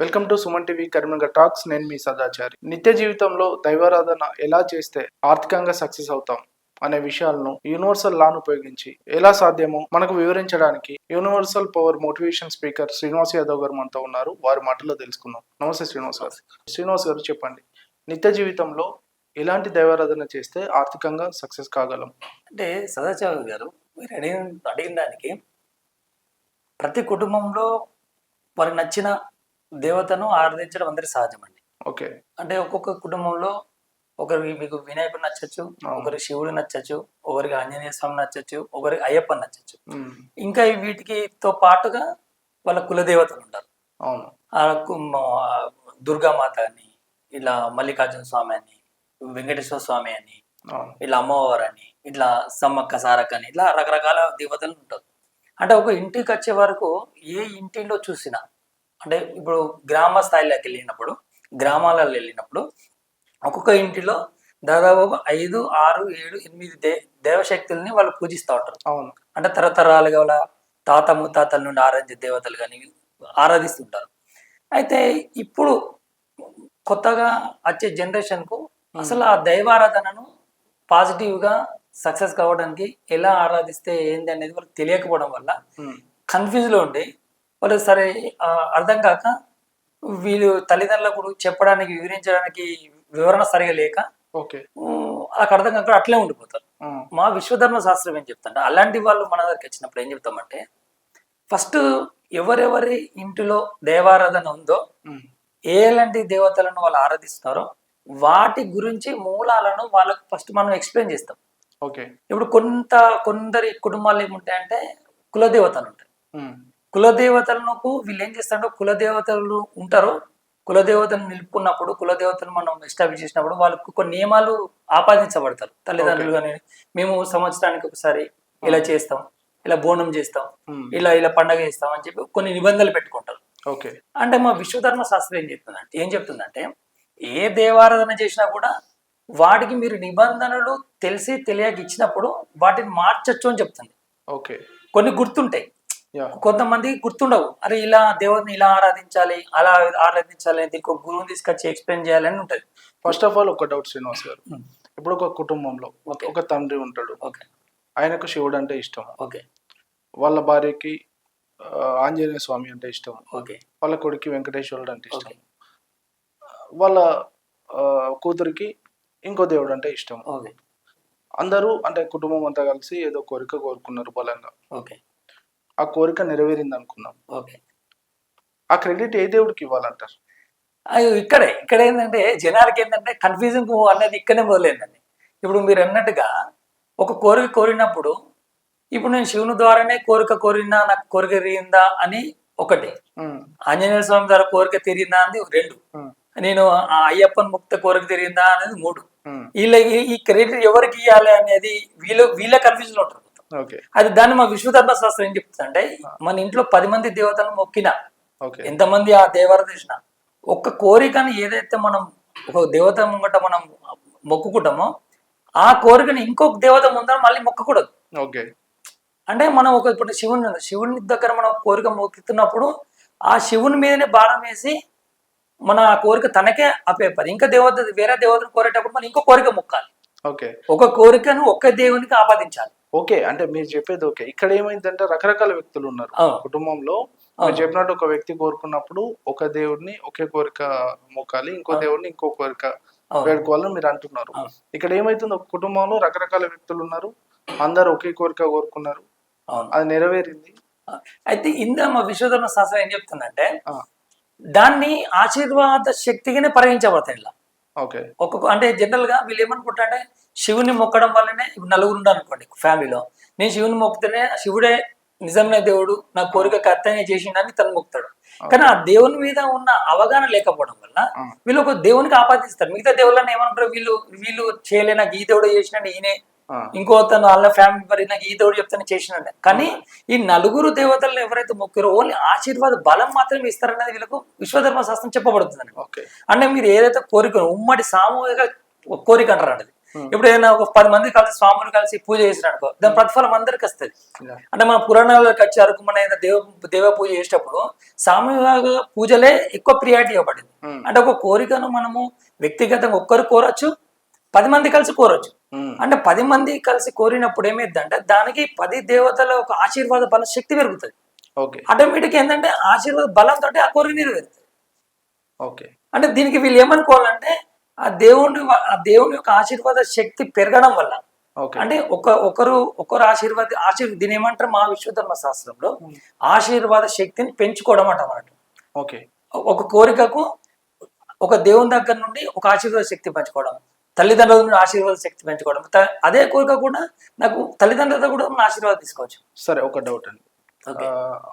Welcome to Suman TV Karimnagar talks. నేను మీ సదాచారి. నిత్య జీవితంలో దైవారాధన ఎలా చేస్తే ఆర్థికంగా సక్సెస్ అవుతాం అనే విషయాలను యూనివర్సల్ లాను ఉపయోగించి ఎలా సాధ్యమో మనకు వివరించడానికి universal power motivation speaker Srinivas Yadav garu మనతో ఉన్నారు. వారి మాటల్లో తెలుసుకుందాం. నమస్తే శ్రీనివాస్ గారు. శ్రీనివాస్ గారు చెప్పండి నిత్య జీవితంలో ఎలాంటి దైవారాధన చేస్తే ఆర్థికంగా సక్సెస్ కాగలం? అంటే సదాచారి గారు మీరు అడిగిన అడిగిన దానికి ప్రతి కుటుంబంలో వారికి నచ్చిన దేవతను ఆరాధించడం అందరి సహజమండి. ఓకే. అంటే ఒక్కొక్క కుటుంబంలో ఒకరికి మీకు వినాయకుడు నచ్చచ్చు. ఒకరికి శివుడు నచ్చచ్చు ఒకరికి ఆంజనేయ స్వామి నచ్చచ్చు ఒకరికి అయ్యప్ప నచ్చచ్చు. ఇంకా ఈ వీటికితో పాటుగా వాళ్ళ కులదేవతలు ఉంటారు. దుర్గామాత అని ఇలా మల్లికార్జున స్వామి అని వెంకటేశ్వర స్వామి అని ఇట్లా అమ్మవారు అని ఇట్లా సమ్మక్క సారక్క అని ఇట్లా రకరకాల దేవతలు ఉంటారు. అంటే ఒక ఇంటికి వచ్చే వరకు ఏ ఇంటిలో చూసినా అంటే ఇప్పుడు గ్రామ స్థాయిలోకి వెళ్ళినప్పుడు గ్రామాలలో వెళ్ళినప్పుడు ఒక్కొక్క ఇంటిలో దాదాపు ఒక ఐదు ఆరు ఏడు ఎనిమిది దే దేవశక్తుల్ని వాళ్ళు పూజిస్తూ ఉంటారు. అవును. అంటే తరతరాలుగా వాళ్ళ తాత ముత్తాతల నుండి ఆరాధించే దేవతలు కానీ ఆరాధిస్తుంటారు. అయితే ఇప్పుడు కొత్తగా వచ్చే జనరేషన్కు అసలు ఆ దైవారాధనను పాజిటివ్గా సక్సెస్ కావడానికి ఎలా ఆరాధిస్తే ఏంది అనేది వాళ్ళకి తెలియకపోవడం వల్ల కన్ఫ్యూజ్లో ఉండి వాళ్ళు సరే అర్థం కాక వీళ్ళు తల్లిదండ్రులకు చెప్పడానికి వివరించడానికి వివరణ సరిగా లేక ఓకే. వాళ్ళకి అర్థం కాక అట్లే ఉండిపోతారు. మా విశ్వధర్మ శాస్త్రం ఏం చెప్తుంటే అలాంటి వాళ్ళు మన దగ్గరికి వచ్చినప్పుడు ఏం చెప్తామంటే ఫస్ట్ ఎవరెవరి ఇంటిలో దేవారాధన ఉందో ఎలాంటి దేవతలను వాళ్ళు ఆరాధిస్తున్నారో వాటి గురించి మూలాలను వాళ్ళకు ఫస్ట్ మనం ఎక్స్ప్లెయిన్ చేస్తాం. ఓకే. ఇప్పుడు కొంత కొందరి కుటుంబాలు ఏముంటాయంటే కులదేవతలు ఉంటాయి కులదేవతలకు వీళ్ళు ఏం చేస్తారంటే కులదేవతలు ఉంటారు. కులదేవతను నిలుపుకున్నప్పుడు కులదేవతను మనం ఎస్టాబ్లిష్ చేసినప్పుడు వాళ్ళకు కొన్ని నియమాలు ఆపాదించబడతారు. తల్లిదండ్రులు కానీ మేము సంవత్సరానికి ఒకసారి ఇలా చేస్తాం ఇలా బోనం చేస్తాం ఇలా ఇలా పండగ చేస్తాం అని చెప్పి కొన్ని నిబంధనలు పెట్టుకుంటారు. ఓకే. అంటే మా విశ్వధర్మ శాస్త్రం ఏం చెప్తుందంటే ఏం చెప్తుందంటే ఏ దేవారాధన చేసినా కూడా వాటికి మీరు నిబంధనలు తెలిసి తెలియక ఇచ్చినప్పుడు వాటిని మార్చొచ్చు అని చెప్తుంది. ఓకే. కొన్ని గుర్తుంటాయి. కొంతమంది గుర్తుండవు. అరే ఇలా దేవుడిని ఇలా ఆరాధించాలి అలా ఆరాధించాలి దీనికి ఒక గురువుని తీసుకొచ్చి ఎక్స్ప్లెయిన్ చేయాలని ఉంటుంది. ఫస్ట్ ఆఫ్ ఆల్ ఒక డౌట్ శ్రీనివాస్ గారు. ఉమ్. ఇప్పుడు ఒక కుటుంబంలో ఒక తండ్రి ఉంటాడు. ఓకే ఆయనకు శివుడు అంటే ఇష్టం. ఓకే వాళ్ళ భార్యకి ఆంజనేయ స్వామి అంటే ఇష్టం. ఓకే వాళ్ళ కొడుకు వెంకటేశ్వరుడు అంటే ఇష్టం. వాళ్ళ కూతురికి ఇంకో దేవుడు అంటే ఇష్టం. ఓకే అందరూ అంటే కుటుంబం అంతా కలిసి ఏదో కోరిక కోరుకున్నారు బలంగా. ఓకే ఆ కోరిక నెరవేరింది అనుకున్నాం ఓకే. ఆ క్రెడిట్ ఏ దేవుడికి ఇవ్వాలంటారు? అయ్యో ఇక్కడే ఇక్కడ ఏంటంటే జనాలకి ఏంటంటే కన్ఫ్యూజింగ్ అనేది ఇక్కడే మొదలైందండి. ఇప్పుడు మీరు అన్నట్టుగా ఒక కోరిక కోరినప్పుడు ఇప్పుడు నేను శివుని ద్వారానే కోరిక కోరినా నాకు కోరిక తీరిందా అని ఒకటి. ఆంజనేయ స్వామి ద్వారా కోరిక తీరిందా అనేది రెండు. నేను ఆ అయ్యప్పని ముక్త కోరిక తీరిందా అనేది మూడు. వీళ్ళ ఈ- క్రెడిట్ ఎవరికి ఇవ్వాలి అనేది వీళ్ళు వీళ్ళ కన్ఫ్యూజన్ ఉంటారు. అది దాన్ని మా విశ్వధర్మ శాస్త్రం ఏం చెప్తుందంటే మన ఇంట్లో పది మంది దేవతలను మొక్కినా ఎంతమంది ఆ దేవర చేసిన ఒక్క కోరికని ఏదైతే మనం ఒక దేవత ముంగట మనం మొక్కుకుంటామో ఆ కోరికని ఇంకొక దేవత ముందర మళ్ళీ మొక్కకూడదు. ఓకే. అంటే మనం ఒక ఇప్పుడు శివుని. శివుని దగ్గర మనం కోరిక మొక్కుతున్నప్పుడు ఆ శివుని మీదనే భారం వేసి మన ఆ కోరిక తనకే అప్పేపారు ఇంకా దేవత వేరే దేవతను కోరేటప్పుడు మనం ఇంకో కోరిక మొక్కాలి. ఓకే. ఒక కోరికను ఒక్క దేవునికి ఆపాదించాలి. ఓకే అంటే మీరు చెప్పేది ఓకే. ఇక్కడ ఏమైందంటే రకరకాల వ్యక్తులు ఉన్నారు. కుటుంబంలో. మీరు చెప్పినట్టు ఒక వ్యక్తి కోరుకున్నప్పుడు ఒక దేవుడిని ఒకే కోరిక మొక్కాలి ఇంకో. దేవుడిని ఇంకో కోరిక. వేడుకోవాలని మీరు అంటున్నారు. ఇక్కడ ఏమైతుంది? ఒక కుటుంబంలో రకరకాల వ్యక్తులు ఉన్నారు. అందరు ఒకే కోరిక కోరుకున్నారు. అది నెరవేరింది. అయితే ఇందా మా విశ్వధర్మ శాస్త్రం ఏం చెప్తుందంటే దాన్ని ఆశీర్వాద శక్తిగానే పరిగణించబడతాయి ఇలా. ఓకే. ఒక్కొక్క అంటే జనరల్గా వీళ్ళు ఏమనుకుంటారంటే శివుని మొక్కడం వల్లనే నలుగురు అనుకోండి ఫ్యామిలీలో. నేను శివుని మొక్కితేనే శివుడే నిజమైన దేవుడు నా కోరిక కర్తనే చేసిండని తను మొక్కుతాడు. కానీ ఆ దేవుని మీద ఉన్న అవగాహన లేకపోవడం వల్ల వీళ్ళు ఒక దేవునికి ఆపాదిస్తారు. మిగతా దేవుళ్ళని ఏమంటారు? వీళ్ళు వీళ్ళు చేయలే నాకు ఈ దేవుడు చేసినాడు ఈయనే ఇంకో తను వాళ్ళ ఫ్యామిలీ మరి నాకు ఈ దేవుడు చెప్తానే చేసినాడు కానీ ఈ నలుగురు దేవతలను ఎవరైతే మొక్కారో ఓన్లీ ఆశీర్వాద బలం మాత్రమే ఇస్తారనేది వీళ్ళకు విశ్వధర్మ శాస్త్రం చెప్పబడుతుంది ఓకే. అంటే మీరు ఏదైతే కోరిక ఉమ్మడి సామూహిక కోరిక అంటారు Hmm. ఇప్పుడు ఏదైనా ఒక పది మంది కలిసి స్వాములు కలిసి పూజ చేసిన అనుకో దాని ప్రతిఫలం అందరికి వస్తుంది. అంటే మన పురాణాలకు వచ్చి అరకు మన దేవ దేవ పూజ చేసేటప్పుడు సామూహిక పూజలే ఎక్కువ ప్రియారిటీ ఇవ్వబడింది. అంటే ఒక కోరికను మనము వ్యక్తిగతంగా ఒక్కరు కోరొచ్చు పది మంది కలిసి కోరొచ్చు. అంటే పది మంది కలిసి కోరినప్పుడు ఏమైందంటే దానికి పది దేవతల ఒక ఆశీర్వాద బల శక్తి పెరుగుతుంది. ఓకే. ఆటోమేటిక్ ఏంటంటే ఆశీర్వాద బలంతో ఆ కోరిక నెరవేరుతుంది. ఓకే. అంటే దీనికి వీళ్ళు ఏమనుకోవాలంటే ఆ దేవుని ఆ దేవుని యొక్క ఆశీర్వాద శక్తి పెరగడం వల్ల. అంటే ఒక ఒకరు ఒకరు ఆశీర్వాద ఆశీర్ దీని ఏమంటారు మా విశ్వధర్మ శాస్త్రంలో ఆశీర్వాద శక్తిని పెంచుకోవడం అంట అన్నమాట ఓకే. ఒక కోరికకు ఒక దేవుని దగ్గర నుండి ఒక ఆశీర్వాద శక్తి పెంచుకోవడం. తల్లిదండ్రుల నుండి ఆశీర్వాద శక్తి పెంచుకోవడం. అదే కోరిక కూడా నాకు తల్లిదండ్రులతో కూడా ఉన్న ఆశీర్వాదం తీసుకోవచ్చు. సరే ఒక డౌట్ అండి.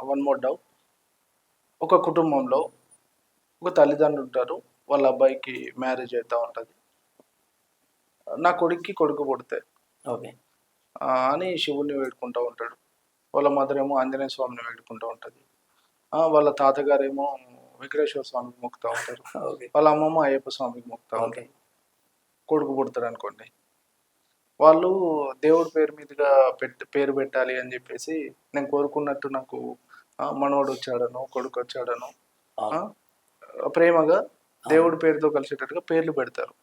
One more doubt. ఒక కుటుంబంలో ఒక తల్లిదండ్రులు ఉంటారు వాళ్ళ అబ్బాయికి మ్యారేజ్ అవుతూ ఉంటుంది. నా కొడుక్కి కొడుకు పుడితే ఓకే. అని శివుణ్ణి వేడుకుంటూ ఉంటాడు. వాళ్ళ మదర్ ఏమో ఆంజనేయ స్వామిని వేడుకుంటూ ఉంటుంది. వాళ్ళ తాతగారేమో వెంకటేశ్వర స్వామికి మొక్కుతూ ఉంటారు. ఓకే. వాళ్ళ అమ్మమ్మ అయ్యప్ప స్వామికి మొక్కుతూ ఉంటారు. కొడుకు పుడతాడు అనుకోండి. వాళ్ళు దేవుడి పేరు మీదుగా పెట్ పేరు పెట్టాలి అని చెప్పేసి నేను కోరుకున్నట్టు నాకు మనవడు వచ్చాడను కొడుకు వచ్చాడను ప్రేమగా దేవుడి పేరుతో కలిసేటట్టుగా పేర్లు పెడతారు.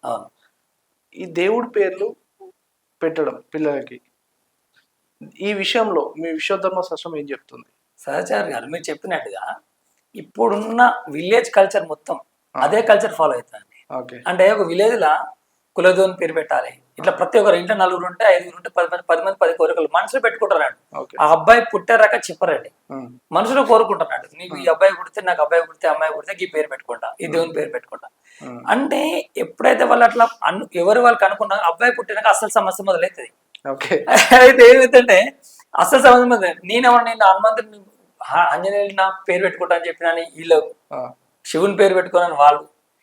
ఈ దేవుడి పేర్లు పెట్టడం పిల్లలకి. ఈ విషయంలో మీ విశ్వధర్మ శాస్త్రం ఏం చెప్తుంది? సహచారి గారు మీరు చెప్పినట్టుగా ఇప్పుడున్న విలేజ్ కల్చర్ మొత్తం అదే కల్చర్ ఫాలో అవుతుంది. ఓకే. అంటే ఒక విలేజ్ లా కులదోని పేరు పెట్టాలి. ఇట్లా ప్రతి ఒక్కరు ఇంట్లో నలుగురు ఉంటే ఐదుగురు ఉంటే పది మంది పది మంది పది కోరికలు మనసులో పెట్టుకుంటారండి ఓకే. ఆ అబ్బాయి పుట్టారాక చెప్పరండి. ఉమ్, మనసులో కోరుకుంటున్నాడు. నీకు ఈ అబ్బాయి పుడితే నాకు అబ్బాయి పుడితే అమ్మాయి పుడితే ఈ పేరు పెట్టుకుంటా ఈ దేవుని పేరు పెట్టుకుంటా. అంటే ఎప్పుడైతే వాళ్ళు అట్లా అను ఎవరు వాళ్ళకి అనుకున్నా అబ్బాయి పుట్టినాక అసలు సమస్య మొదలవుతుంది ఓకే. అయితే ఏమైందంటే అసలు సమస్య మొదలై నేనెవరు నేను హనుమంతుని హ- ఆంజనేయులు నా పేరు పెట్టుకుంటా అని చెప్పినా వీళ్ళు శివుని పేరు పెట్టుకున్నాను వాళ్ళు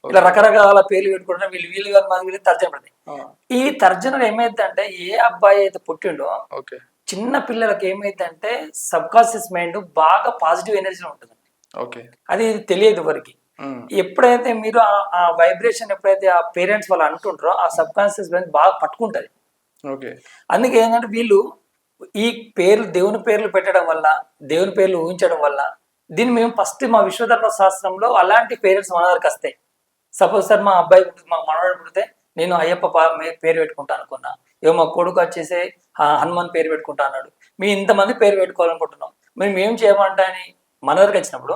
ఇలా రకరకాల పేర్లు పెట్టుకుంటారు వీళ్ళు వీళ్ళు కాదు మాది వీళ్ళు తర్జన ఆ, ఈ తర్జనలు ఏమైందంటే ఏ అబ్బాయి అయితే పుట్టిండో చిన్న పిల్లలకి ఏమైందంటే సబ్ కాన్షియస్ మైండ్ బాగా పాజిటివ్ ఎనర్జీ ఉంటుంది ఓకే. అది తెలియదు వరకు ఎప్పుడైతే మీరు ఆ- ఆ వైబ్రేషన్ ఎప్పుడైతే ఆ పేరెంట్స్ వాళ్ళు అంటుంటారో ఆ సబ్ కాన్షియస్ మైండ్ బాగా పట్టుకుంటది. ఓకే. అందుకే ఏంటంటే వీళ్ళు ఈ పేర్లు దేవుని పేర్లు పెట్టడం వల్ల దేవుని పేర్లు ఊహించడం వల్ల దీన్ని మేము ఫస్ట్ మా విశ్వధర్మ శాస్త్రంలో అలాంటి పేరెంట్స్ మన దగ్గరికి వస్తాయి. సపోజ్ సార్ మా అబ్బాయి మా మనవాడు పుడితే నేను అయ్యప్ప పేరు పెట్టుకుంటా అనుకున్నా. ఏమో మా కొడుకు వచ్చేసి హనుమాన్ పేరు పెట్టుకుంటా అన్నాడు. మీ ఇంతమంది పేరు పెట్టుకోవాలనుకుంటున్నాం. మేము ఏం చేయమంటా అని మన దగ్గరికి వచ్చినప్పుడు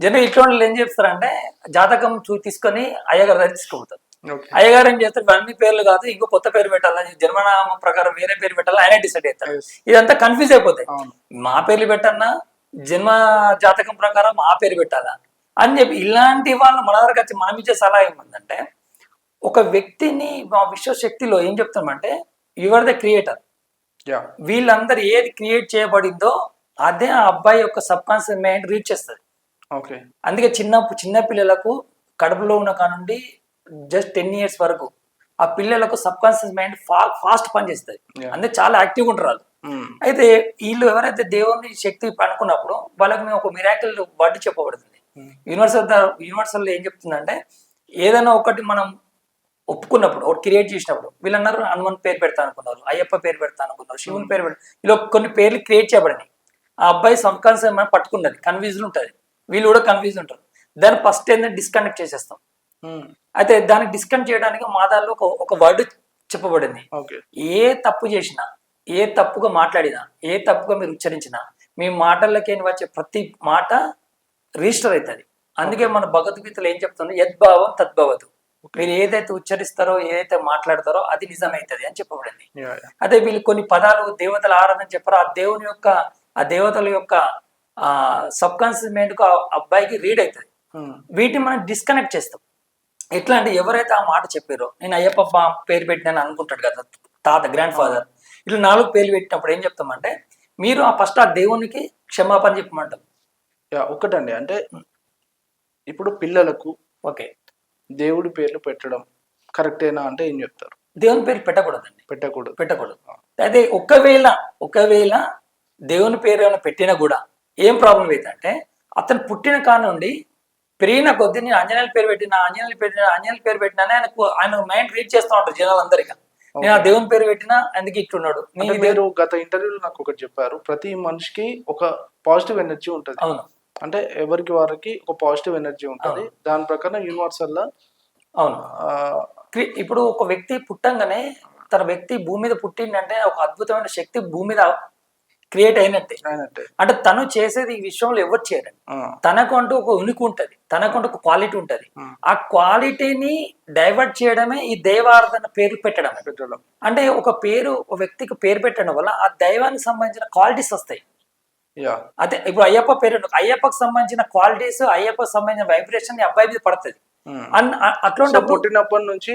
జనరల్ ఇటువంటి వాళ్ళు ఏం చేస్తారంటే జాతకం చూ తీసుకొని అయ్యగారి దగ్గర తీసుకుపోతారు. అయ్యగారు ఏం చేస్తారు? ఇవన్నీ పేర్లు కాదు ఇంకో కొత్త పేరు పెట్టాలని జన్మనామం ప్రకారం వేరే పేరు పెట్టాలని ఆయన డిసైడ్ అవుతారు. ఇదంతా కన్ఫ్యూజ్ అయిపోతాయి. మా పేర్లు పెట్టన్నా జన్మ జాతకం ప్రకారం ఆ పేరు పెట్టాలా? అని చెప్పి ఇలాంటి వాళ్ళు మన దగ్గరకు వచ్చి మనం ఇచ్చే సలహా ఏముందంటే ఒక వ్యక్తిని మా విశ్వశక్తిలో ఏం చెప్తామంటే యువర్ ద క్రియేటర్ వీళ్ళందరూ ఏది క్రియేట్ చేయబడిందో అదే ఆ అబ్బాయి యొక్క సబ్ కాన్షియస్ మైండ్ రీచ్ చేస్తుంది. ఓకే అందుకే చిన్న చిన్న పిల్లలకు కడుపులో ఉన్న కానుండి జస్ట్ టెన్ ఇయర్స్ వరకు ఆ పిల్లలకు సబ్ కాన్షియస్ మైండ్ ఫా ఫాస్ట్ పనిచేస్తుంది. అంటే చాలా యాక్టివ్గా ఉంటారు వాళ్ళు. ఉమ్, అయితే వీళ్ళు ఎవరైతే దేవుని శక్తి అనుకున్నప్పుడు వాళ్ళకి మేము ఒక మిరాకిల్ వర్డ్ చెప్పబడుతుంది. యూనివర్సల్ యూనివర్సల్ ఏం చెప్తుందంటే ఏదైనా ఒకటి మనం ఒప్పుకున్నప్పుడు ఒకటి క్రియేట్ చేసినప్పుడు వీళ్ళన్నారు హనుమాన్ పేరు పెడతా అనుకున్నారు అయ్యప్ప పేరు పెడతా అనుకున్నారు శివుని పేరు పెడతా ఇలా కొన్ని పేర్లు క్రియేట్ చేయబడినాయి. ఆ అబ్బాయి సంకాన్సం పట్టుకున్నది కన్ఫ్యూజన్ ఉంటుంది. వీళ్ళు కూడా కన్ఫ్యూజ్ ఉంటారు. దాన్ని ఫస్ట్ ఏంటంటే డిస్కనెక్ట్ చేసేస్తాం. ఉమ్, అయితే దాన్ని డిస్కనెక్ట్ చేయడానికి మా దానిలో ఒక ఒక వర్డ్ చెప్పబడింది. ఓకే. ఏ తప్పు చేసినా ఏ తప్పుగా మాట్లాడినా ఏ తప్పుగా మీరు ఉచ్చరించినా మీ మాటలకి వచ్చే ప్రతి మాట రిజిస్టర్ అవుతుంది. అందుకే మన భగవద్గీతలో ఏం చెప్తుంది? యద్భావం తద్భవతు. మీరు ఏదైతే ఉచ్చరిస్తారో ఏదైతే మాట్లాడతారో అది నిజమవుతుంది అని చెప్పబడింది. అదే వీళ్ళు కొన్ని పదాలు దేవతల ఆరాధన చెప్పారో. ఆ దేవుని యొక్క ఆ దేవతల యొక్క ఆ సబ్ కాన్షియస్ మైండ్కు ఆ అబ్బాయికి రీడ్ అవుతుంది. వీటిని మనం డిస్కనెక్ట్ చేస్తాం. ఎట్లా అంటే ఎవరైతే ఆ మాట చెప్పారో నేను అయ్యప్ప పేరు పెట్టినాను అనుకుంటాడు కదా తాత గ్రాండ్ ఫాదర్ ఇట్లా నాలుగు పేర్లు పెట్టినప్పుడు ఏం చెప్తామంటే మీరు ఆ ఫస్ట్ ఆ దేవునికి క్షమాపణ చెప్పమంటాం యా ఒకటండి. అంటే ఇప్పుడు పిల్లలకు ఓకే. దేవుడి పేర్లు పెట్టడం కరెక్టేనా అంటే ఏం చెప్తారు? దేవుని పేరు పెట్టకూడదండి. పెట్టకూడదు. పెట్టకూడదు. అయితే ఒకవేళ ఒకవేళ దేవుని పేరు ఏమైనా పెట్టినా కూడా ఏం ప్రాబ్లం ఏంటంటే అతను పుట్టిన కానుండి పెరిగిన కొద్దీ నేను అంజనేయుల పేరు పెట్టిన అంజనేయుల పెట్టిన అంజనేయుల పేరు పెట్టినా ఆయనకు ఆయన మైండ్ రీడ్ చేస్తూ ఉంటారు జనాలందరికీ. నేను ఆ దేవుని పేరు పెట్టినా అందుకే ఇట్టున్నాడు మీరు గత ఇంటర్వ్యూలో నాకు ఒకటి చెప్పారు. ప్రతి మనిషికి ఒక పాజిటివ్ ఎనర్జీ ఉంటది. అవును. అంటే ఎవరికి వారికి ఒక పాజిటివ్ ఎనర్జీ ఉంటది. దాని ప్రకారం యూనివర్సల్ అవును. క్రి- ఇప్పుడు ఒక వ్యక్తి పుట్టంగానే తన వ్యక్తి భూమి మీద పుట్టిండంటే ఒక అద్భుతమైన శక్తి భూమి మీద క్రియేట్ అయినట్టే. అంటే తను చేసేది ఈ విషయంలో ఎవరు చేయరండి ఆ, తనకు అంటూ ఒక ఉనికి ఉంటది. తనకంటూ ఒక క్వాలిటీ ఉంటది. ఆ. క్వాలిటీని డైవర్ట్ చేయడమే ఈ దైవారాధన పేరు పెట్టడం. అంటే ఒక పేరు ఒక వ్యక్తికి పేరు పెట్టడం వల్ల ఆ దైవానికి సంబంధించిన క్వాలిటీస్ వస్తాయి. అదే ఇప్పుడు అయ్యప్ప పేరు. అయ్యప్పకి సంబంధించిన క్వాలిటీస్ అయ్యప్పకి సంబంధించిన వైబ్రేషన్ అబ్బాయి మీద పడుతుంది. అన్ అ- సో అట్లాంటప్పుడు పుట్టినప్పటి నుంచి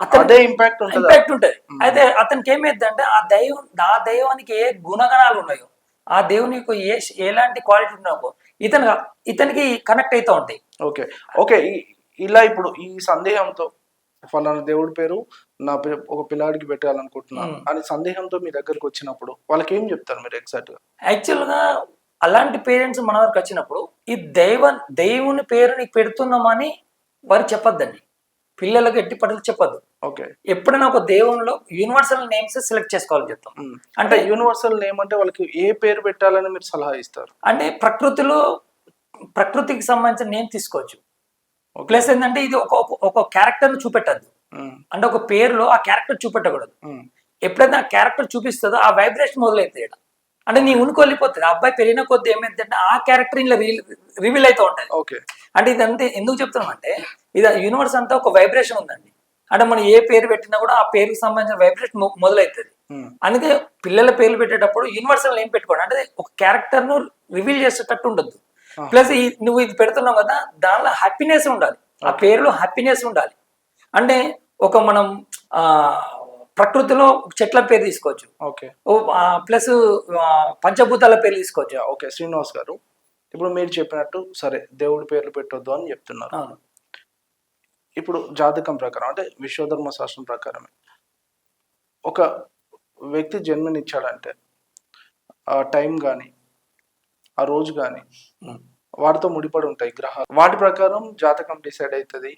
అదే ఇంపాక్ట్ ఉంటది. ఇంపాక్ట్ ఉంటది. అయితే అతనికి ఏమైందంటే ఆ దైవం ఆ దైవానికి ఏ గుణగణాలు ఉన్నాయో ఆ దేవునికి ఏ ఎలాంటి క్వాలిటీ ఉన్నాయో ఇతను ఇతనికి కనెక్ట్ అవుతూ ఉంటాయి. ఓకే ఓకే ఇలా ఇప్పుడు ఈ సందేహంతో ఫలానా దేవుడి పేరు నా ఒక పిల్లాడికి పెట్టాలనుకుంటున్నాను. అని సందేహంతో మీ దగ్గరకు వచ్చినప్పుడు వాళ్ళకి ఏం చెప్తారు మీరు ఎగ్జాక్ట్గా యాక్చువల్గా అలాంటి పేరెంట్స్ మన వరకు వచ్చినప్పుడు ఈ దైవ దేవుని పేరు నీకు పెడుతున్నామని వారు చెప్పొద్దండి పిల్లలకు ఎట్టి పద్ధతి చెప్పొద్దు ఓకే ఎప్పుడైనా ఒక దేవునిలో యూనివర్సల్ నేమ్స్ సెలెక్ట్ చేసుకోవాలని చెప్తాం. అంటే యూనివర్సల్ నేమ్ అంటే వాళ్ళకి ఏ పేరు పెట్టాలని మీరు సలహా ఇస్తారు అంటే ప్రకృతిలో ప్రకృతికి సంబంధించిన నేమ్ తీసుకోవచ్చు. ప్లస్ ఏంటంటే ఇది ఒక ఒక- ఒక క్యారెక్టర్ను చూపెట్టద్దు. అంటే ఒక పేరులో ఆ క్యారెక్టర్ చూపెట్టకూడదు. ఎప్పుడైతే ఆ క్యారెక్టర్ చూపిస్తుందో ఆ వైబ్రేషన్ మొదలవుతుంది ఈడ. అంటే నీ ఉనికి వెళ్ళిపోతుంది. ఆ అబ్బాయి పెరిగిన కొద్ది ఏమైందంటే ఆ క్యారెక్టర్ ఇలా రివీల్ అవుతూ ఉంటుంది. ఓకే. అంటే ఇదంతా ఎందుకు చెప్తున్నాం అంటే ఇది యూనివర్స్ అంతా ఒక వైబ్రేషన్ ఉందండి. అంటే మనం ఏ పేరు పెట్టినా కూడా ఆ పేరుకి సంబంధించిన వైబ్రేషన్ మొదలవుతుంది. అందుకే పిల్లల పేర్లు పెట్టేటప్పుడు యూనివర్సల్ ఏం పెట్టుకోండి. అంటే ఒక క్యారెక్టర్ను రివీల్ చేసేటట్టు ఉండదు ప్లస్ ఈ నువ్వు ఇది పెడుతున్నావు కదా దానిలో హ్యాపీనెస్ ఉండాలి. ఆ పేరులో హ్యాపీనెస్ ఉండాలి. అంటే ఒక మనం ఆ ప్రకృతిలో చెట్ల పేరు తీసుకోవచ్చు. ఓకే. ప్లస్ పంచభూతాల పేరు తీసుకోవచ్చు. ఓకే. శ్రీనివాస్ గారు ఇప్పుడు మీరు చెప్పినట్టు సరే దేవుడి పేర్లు పెట్టొద్దు అని చెప్తున్నారు. ఇప్పుడు జాతకం ప్రకారం అంటే విశ్వధర్మ శాస్త్రం ప్రకారమే. ఒక వ్యక్తి జన్మనిచ్చాడంటే ఆ టైం కానీ ఆ రోజు కానీ. వాటితో ముడిపడి ఉంటాయి గ్రహాలు. వాటి ప్రకారం జాతకం డిసైడ్ అవుతుంది.